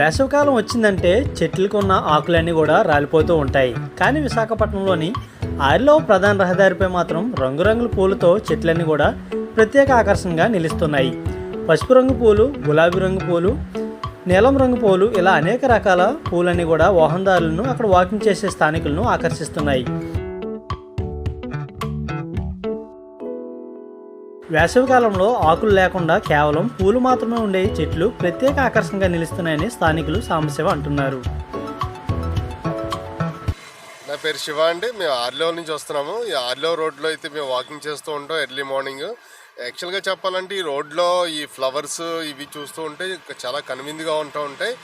వేసవికాలం వచ్చిందంటే చెట్లకు ఉన్న ఆకులన్నీ కూడా రాలిపోతూ ఉంటాయి. కానీ విశాఖపట్నంలోని ఆరిలో ప్రధాన రహదారిపై మాత్రం రంగురంగుల పూలతో చెట్లన్నీ కూడా ప్రత్యేక ఆకర్షణగా నిలుస్తున్నాయి. పసుపు రంగు పూలు గులాబీ రంగు పూలు నీలం రంగు పూలు ఇలా అనేక రకాల పూలన్నీ కూడా వాహనదారులను అక్కడ వాకింగ్ చేసే స్థానికులను ఆకర్షిస్తున్నాయి. వేసవికాలంలో ఆకులు లేకుండా కేవలం పూలు మాత్రమే ఉండే చెట్లు ప్రత్యేక ఆకర్షణగా నిలుస్తున్నాయని స్థానికులు సాంబశివ అంటున్నారు. నా పేరు శివ అండి. మేము ఆర్లో నుంచి వస్తున్నాము. ఈ ఆర్లో రోడ్లో అయితే మేము వాకింగ్ చేస్తూ ఉంటాం ఎర్లీ మార్నింగ్. యాక్చువల్గా చెప్పాలంటే ఈ రోడ్లో ఈ ఫ్లవర్స్ ఇవి చూస్తూ ఉంటే చాలా కనువిందిగా ఉంటూ ఉంటాయి.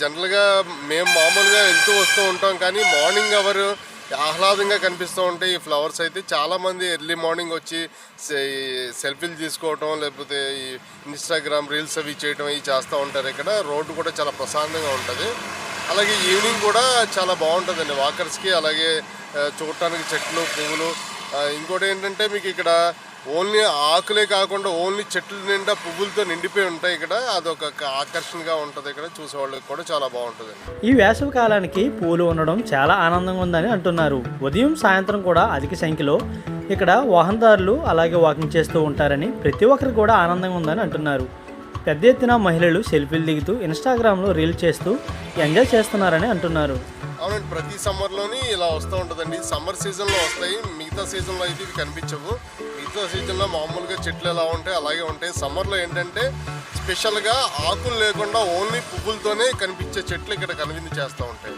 జనరల్గా మేము మామూలుగా వెళ్తూ వస్తూ ఉంటాం కానీ మార్నింగ్ అవర్ ఆహ్లాదంగా కనిపిస్తూ ఉంటాయి. ఈ ఫ్లవర్స్ అయితే చాలామంది ఎర్లీ మార్నింగ్ వచ్చి సెల్ఫీలు తీసుకోవటం లేకపోతే ఈ ఇన్స్టాగ్రామ్ రీల్స్ అవి చేయటం ఇవి చేస్తూ ఉంటారు. ఇక్కడ రోడ్డు కూడా చాలా ప్రశాంతంగా ఉంటుంది. అలాగే ఈవినింగ్ కూడా చాలా బాగుంటుందండి. వాకర్స్కి అలాగే చూడటానికి చెట్లు పువ్వులు. ఇంకోటి ఏంటంటే మీకు ఇక్కడ ఓన్లీ ఆకులే కాకుండా ఓన్లీ చెట్ల నిండా పువ్వులతో నిండిపోయి ఉంటాయి ఇక్కడ. అదొక ఆకర్షణగా ఉంటుంది ఇక్కడ. చూసేవాళ్ళకి కూడా చాలా బాగుంటుంది. ఈ వేసవి కాలానికి పూలు ఉండడం చాలా ఆనందంగా ఉందని అంటున్నారు. ఉదయం సాయంత్రం కూడా అధిక సంఖ్యలో ఇక్కడ వాహనదారులు అలాగే వాకింగ్ చేస్తూ ఉంటారని ప్రతి ఒక్కరు కూడా ఆనందంగా ఉందని అంటున్నారు. పెద్ద ఎత్తున మహిళలు సెల్ఫీలు దిగుతూ ఇన్స్టాగ్రామ్లో రీల్ చేస్తూ ఎంజాయ్ చేస్తున్నారని అంటున్నారు. అవునండి ప్రతి సమ్మర్లోని ఇలా వస్తూ ఉంటుందండి. సమ్మర్ సీజన్లో వస్తాయి మిగతా సీజన్లో అయితే ఇవి కనిపించవు. మిగతా సీజన్లో మామూలుగా చెట్లు ఎలా ఉంటాయి అలాగే ఉంటాయి. సమ్మర్లో ఏంటంటే స్పెషల్గా ఆకులు లేకుండా ఓన్లీ పువ్వులతోనే కనిపించే చెట్లు ఇక్కడ కనువిందు చేస్తూ ఉంటాయి.